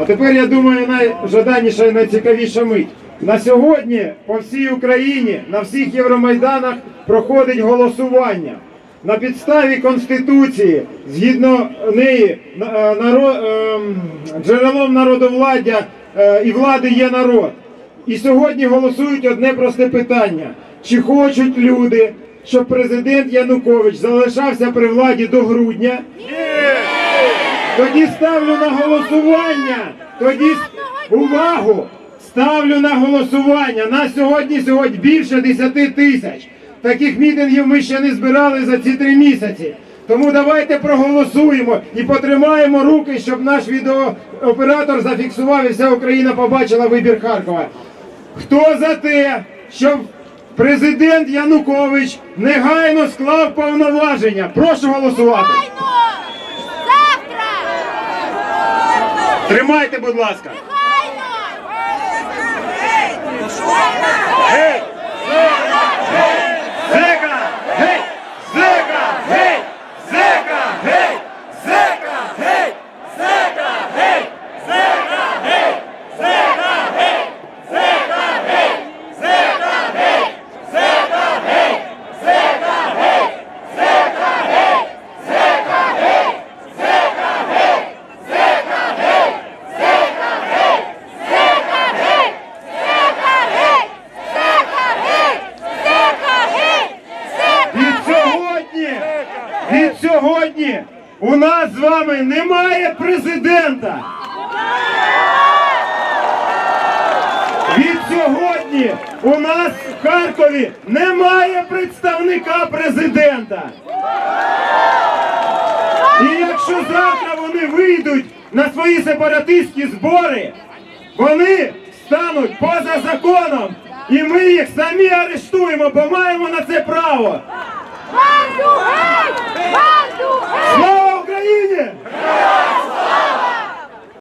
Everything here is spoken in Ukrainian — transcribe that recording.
А тепер я думаю, найжаданіша і найцікавіша мить. На сьогодні по всій Україні на всіх Євромайданах проходить голосування. На підставі Конституції, згідно неї, е, наро- ем, джерелом народовладдя е, і влади є народ. І сьогодні голосують одне просте питання: чи хочуть люди, щоб президент Янукович залишався при владі до грудня? Тоді ставлю на голосування. Тоді увагу! Ставлю на голосування. Нас сьогодні сьогодні більше 10 тисяч. Таких мітингів ми ще не збирали за ці три місяці. Тому давайте проголосуємо і потримаємо руки, щоб наш відеооператор зафіксував і вся Україна побачила вибір Харкова. Хто за те, щоб президент Янукович негайно склав повноваження? Прошу голосувати. Негайно! Завтра! Тримайте, будь ласка. Сьогодні у нас з вами немає президента. Від сьогодні у нас в Харкові немає представника президента. І якщо завтра вони вийдуть на свої сепаратистські збори, вони стануть поза законом, і ми їх самі арештуємо, бо маємо на це право.